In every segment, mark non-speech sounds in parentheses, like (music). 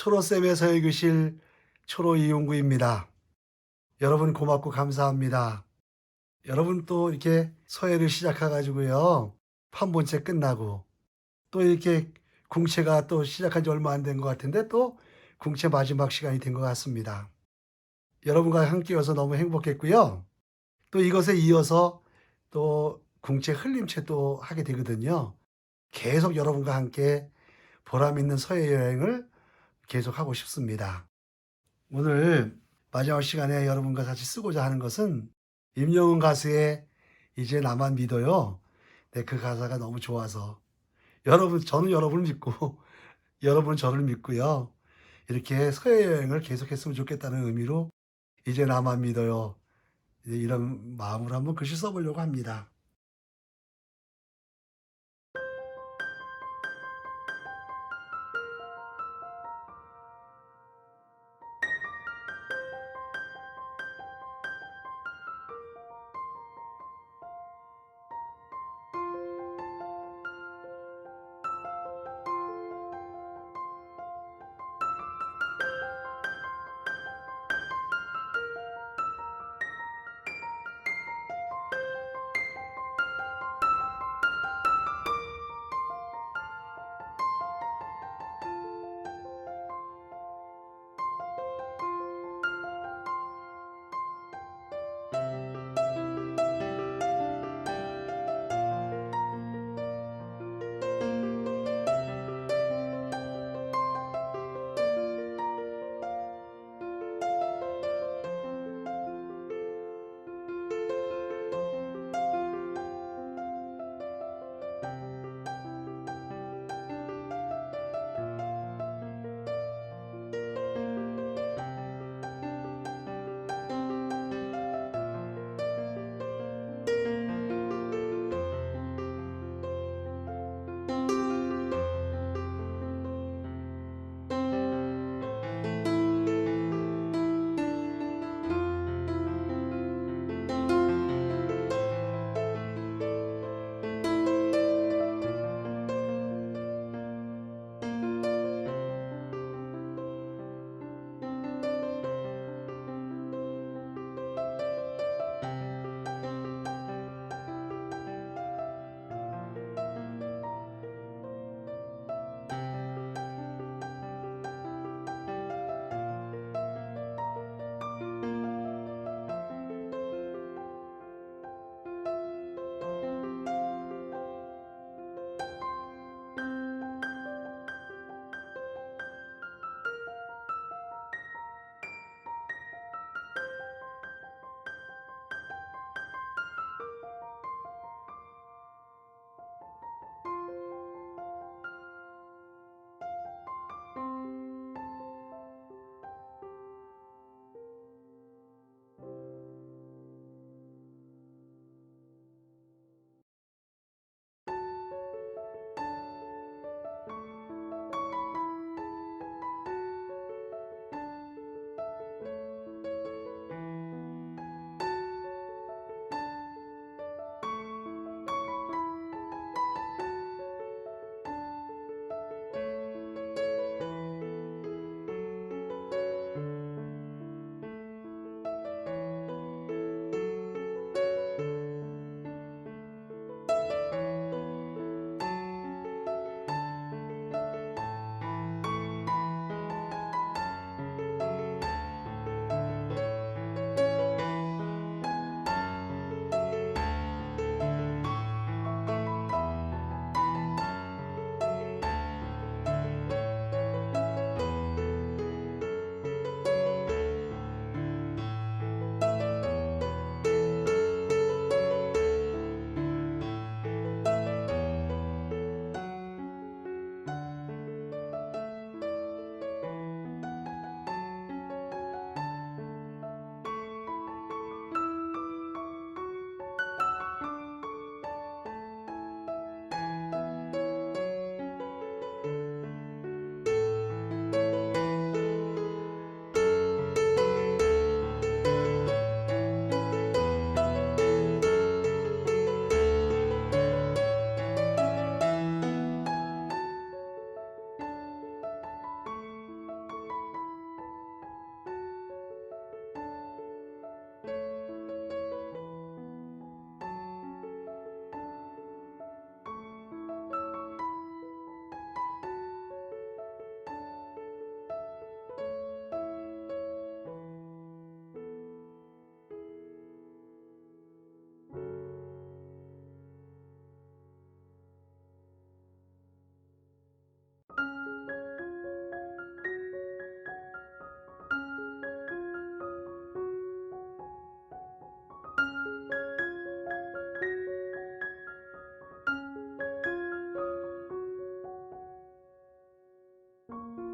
초로쌤의 서예교실 초로 이용구입니다. 여러분 고맙고 감사합니다. 여러분 또 이렇게 서예를 시작해가지고요. 판본체 끝나고 또 이렇게 궁체가 또 시작한 지 얼마 안 된 것 같은데 또 궁체 마지막 시간이 된 것 같습니다. 여러분과 함께여서 너무 행복했고요. 또 이것에 이어서 또 궁체 흘림체 또 하게 되거든요. 계속 여러분과 함께 보람 있는 서해 여행을 계속 하고 싶습니다. 오늘 마지막 시간에 여러분과 같이 쓰고자 하는 것은 임영웅 가수의 이제 나만 믿어요. 네, 그 가사가 너무 좋아서 여러분 저는 여러분을 믿고 (laughs) 여러분은 저를 믿고요. 이렇게 서해 여행을 계속했으면 좋겠다는 의미로 이제 나만 믿어요. 이런 마음으로 한번 글씨 써보려고 합니다. you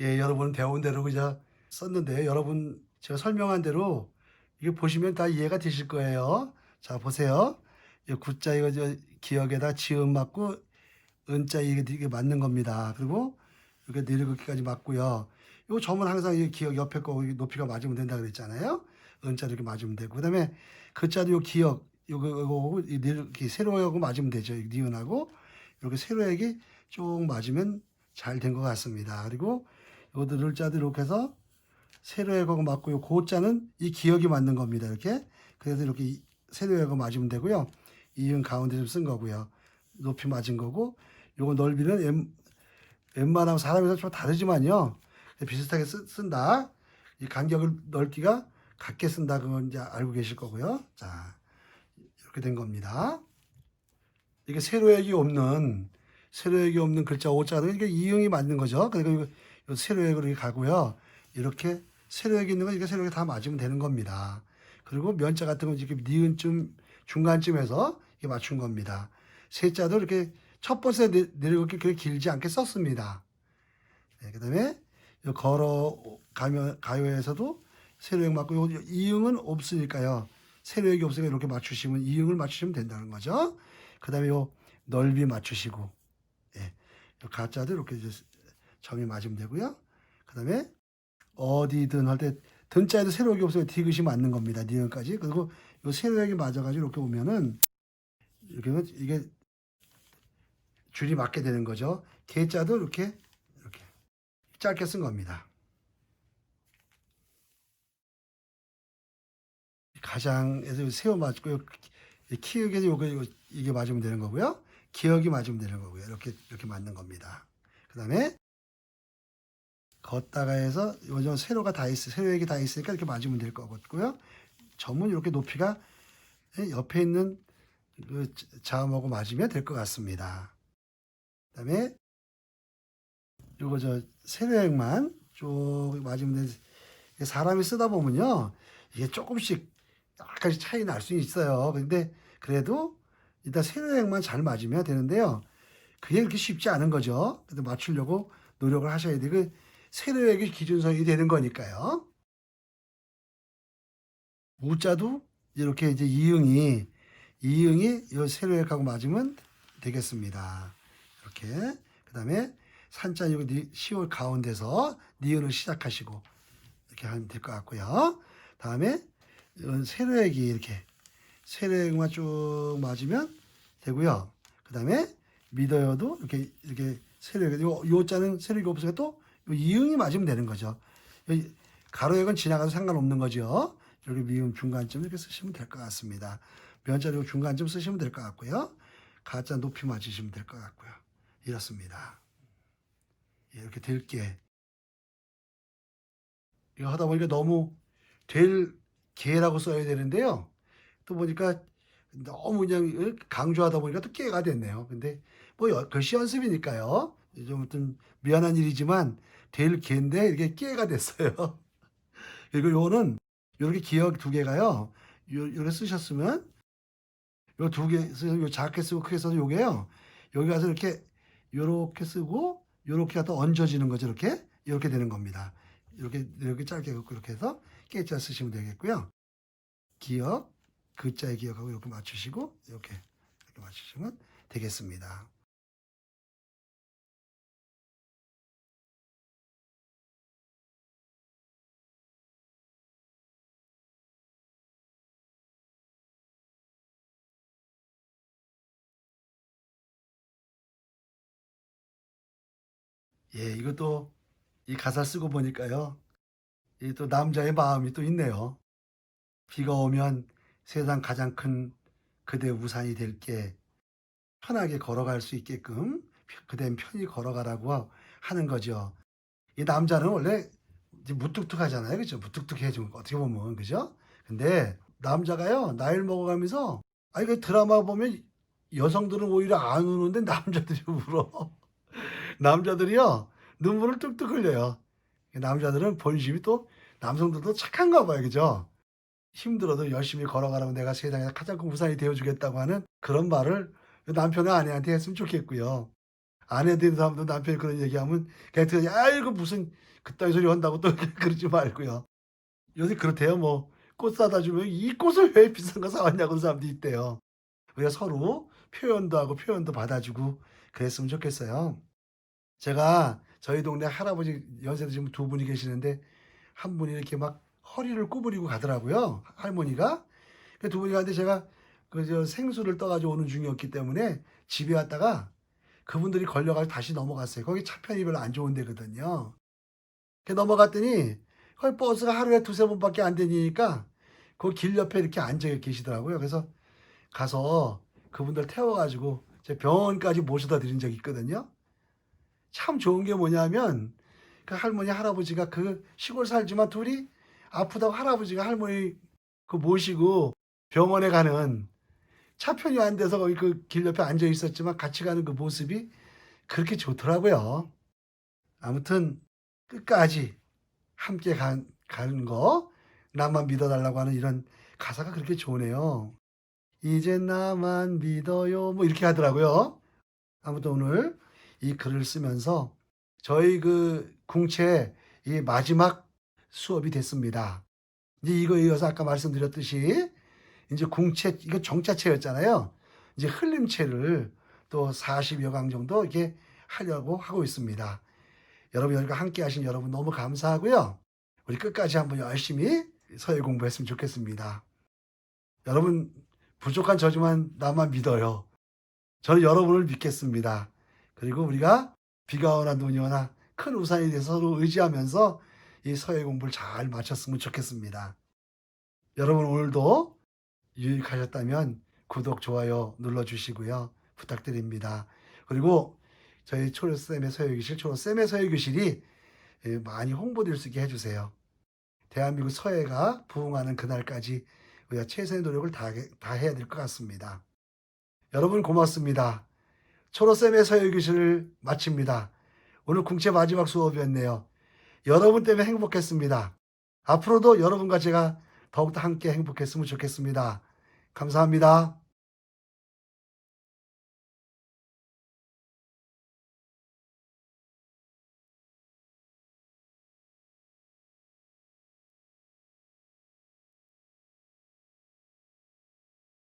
예, 여러분 배운 대로 그저 썼는데 여러분 제가 설명한 대로 이게 보시면 다 이해가 되실 거예요. 자, 보세요. 이 구자 이거 저 기억에다 지음 맞고 은자 이게 맞는 겁니다. 그리고 이렇게 내려긋기까지 맞고요. 요 점은 항상 이 기억 옆에 거 높이가 맞으면 된다 그랬잖아요. 은자 이렇게 맞으면 되고 그다음에 그자도 요 기억 요거 요거 이 내려기 세로하고 맞으면 되죠. 이 니은하고 이렇게 세로액이 쭉 맞으면 잘 된 것 같습니다. 그리고 요것도 늘자도 이렇게 해서 세로액하고 맞고 요 고자는 이 기억이 맞는 겁니다. 이렇게 그래서 이렇게 이 세로액하고 맞으면 되고요. 이은 가운데 좀 쓴 거고요. 높이 맞은 거고 요거 넓이는 웬, 웬만하면 사람에서 좀 다르지만요. 비슷하게 쓰, 쓴다. 이 간격을 넓기가 같게 쓴다. 그건 이제 알고 계실 거고요. 자, 이렇게 된 겁니다. 이게 세로액이 없는 세로액이 없는 글자 오자는 이게 이응이 맞는 거죠. 그러니까 세로액으로 이렇게 가고요. 이렇게 세로액이 있는 건 이게 세로액이 다 맞으면 되는 겁니다. 그리고 면자 같은 건 이렇게 니은쯤 중간쯤에서 이렇게 맞춘 겁니다. 세자도 이렇게 첫 번째 내- 내려오기 그렇게 길지 않게 썼습니다. 네, 그 다음에 요 걸어 가면 가요에서도 세로액 맞고 요 이응은 없으니까요. 세로액이 없으니까 이렇게 맞추시면 이응을 맞추시면 된다는 거죠. 그 다음에 요 넓이 맞추시고 예. 요 가짜도 이렇게 이제 점이 맞으면 되고요. 그 다음에 어디든 할 때 든자에도 세로액이 없어요. 디귿이 맞는 겁니다. 니은까지. 그리고 요 세로액이 맞아가지고 이렇게 오면은 이렇게 이게 줄이 맞게 되는 거죠. 개자도 이렇게 이렇게 짧게 쓴 겁니다. 가장에서 세워 맞고 키읔에서 요거 요- 이게 맞으면 되는 거고요. 기억이 맞으면 되는 거고요. 이렇게 이렇게 맞는 겁니다. 그다음에 걷다가 해서 요즘 세로가 다 있어 세로액이 다 있으니까 이렇게 맞으면 될 거고요. 점은 이렇게 높이가 옆에 있는 그 자음하고 맞으면 될 것 같습니다. 그다음에 요거 저 세로액만 쭉 맞으면 돼. 사람이 쓰다 보면요 이게 조금씩 약간씩 차이 날 수 있어요. 근데 그래도 일단 세로액만 잘 맞으면 되는데요. 그게 그렇게 쉽지 않은 거죠. 근데 맞추려고 노력을 하셔야 돼. 그 세로액이 기준선이 되는 거니까요. 우자도 이렇게 이제 이응이 이응이 이 세로액하고 맞으면 되겠습니다. 이렇게 그다음에 산자 이거 니- 시올 가운데서 니은을 시작하시고 이렇게 하면 될 것 같고요. 다음에 세로액이 이렇게 세로액만 쭉 맞으면 되고요. 그다음에 믿어요도 이렇게 이렇게 세로액 요 요 자는 세로액이 없으니까 또요 이응이 맞으면 되는 거죠. 요 가로액은 지나가도 상관없는 거죠. 여기 미음 중간점 이렇게 쓰시면 될 것 같습니다. 면자리고 중간점 쓰시면 될 것 같고요. 가짜 높이 맞추시면 될 것 같고요. 이렇습니다. 예, 이렇게 될게 이거 하다 보니까 너무 될 개라고 써야 되는데요. 또 보니까 너무 그냥 강조하다 보니까 또 깨가 됐네요. 근데 뭐 여- 글씨 연습이니까요. 좀 어떤 미안한 일이지만 될 개인데 이게 깨가 됐어요. (laughs) 그리고 요거는 이렇게 기억 두 개가요. 요, 요렇게 쓰셨으면 요 두 개, 요 작게 쓰고 크게 써서 요게요. 여기 가서 이렇게 요렇게 쓰고 요렇게 갖다 얹어지는 거죠. 이렇게 이렇게 되는 겁니다. 이렇게 이렇게 짧게 긋고 이렇게 해서 깨자 쓰시면 되겠고요. 기억 그자의 기억하고 이렇게 맞추시고 이렇게 이렇게 맞추시면 되겠습니다. 예, 이것도 이 가사 쓰고 보니까요. 이 또 남자의 마음이 또 있네요. 비가 오면 세상 가장 큰 그대 우산이 될게 편하게 걸어갈 수 있게끔 그댄 편히 걸어가라고 하는 거죠. 이 남자는 원래 무뚝뚝하잖아요. 그죠? 무뚝뚝해 좀 어떻게 보면 그죠? 근데 남자가요. 나이를 먹어가면서 아니 그 드라마 보면 여성들은 오히려 안 우는데 남자들이 울어. 남자들이요. 눈물을 뚝뚝 흘려요. 남자들은 본심이 또 남성들도 착한가 봐요. 그죠? 힘들어도 열심히 걸어가라고 내가 세상에서 가장 큰 우산이 되어주겠다고 하는 그런 말을 남편의 아내한테 했으면 좋겠고요. 아내 되는 사람도 남편이 그런 얘기하면 그냥 들으니 아이고 무슨 그따위 소리 한다고 또 (laughs) 그러지 말고요. 요새 그렇대요. 뭐 꽃 사다 주면 이 꽃을 왜 비싼 거 사왔냐고 그런 사람도 있대요. 우리가 서로 표현도 하고 표현도 받아주고 그랬으면 좋겠어요. 제가 저희 동네 할아버지 연세도 지금 두 분이 계시는데 한 분이 이렇게 막 허리를 구부리고 가더라고요. 할머니가. 그 두 분이 가는데 제가 그 저 생수를 떠가지고 오는 중이었기 때문에 집에 왔다가 그분들이 걸려가지고 다시 넘어갔어요. 거기 차편이 별로 안 좋은 데거든요. 그 넘어갔더니 거기 버스가 하루에 두세 번밖에 안 다니니까 그 길 옆에 이렇게 앉아 계시더라고요. 그래서 가서 그분들 태워가지고 제 병원까지 모셔다 드린 적이 있거든요. 참 좋은 게 뭐냐면 그 할머니 할아버지가 그 시골 살지만 둘이 아프다고 할아버지가 할머니 그 모시고 병원에 가는 차편이 안 돼서 거기 그 길 옆에 앉아 있었지만 같이 가는 그 모습이 그렇게 좋더라고요. 아무튼 끝까지 함께 간, 가는 거 나만 믿어달라고 하는 이런 가사가 그렇게 좋으네요. 이제 나만 믿어요. 뭐 이렇게 하더라고요. 아무튼 오늘 이 글을 쓰면서 저희 그 궁채 이 마지막 수업이 됐습니다. 이제 이거 이어서 아까 말씀드렸듯이 이제 궁채 이거 정자채였잖아요. 이제 흘림채를 또 40여 강 정도 이렇게 하려고 하고 있습니다. 여러분 여기가 함께 하신 여러분 너무 감사하고요. 우리 끝까지 한번 열심히 서예 공부했으면 좋겠습니다. 여러분 부족한 저지만 나만 믿어요. 저는 여러분을 믿겠습니다. 그리고 우리가 비가 오나 눈이 오나 큰 우산이 돼서 서로 의지하면서 이 서예 공부를 잘 마쳤으면 좋겠습니다. 여러분 오늘도 유익하셨다면 구독, 좋아요 눌러주시고요. 부탁드립니다. 그리고 저희 초로쌤의 서예교실, 초로쌤의 서예교실이 예, 많이 홍보될 수 있게 해주세요. 대한민국 서예가 부흥하는 그날까지 우리가 최선의 노력을 다, 다 해야 될 것 같습니다. 여러분 고맙습니다. 초로쌤의 서예교실을 마칩니다. 오늘 궁채 마지막 수업이었네요. 여러분 때문에 행복했습니다. 앞으로도 여러분과 제가 더욱더 함께 행복했으면 좋겠습니다. 감사합니다.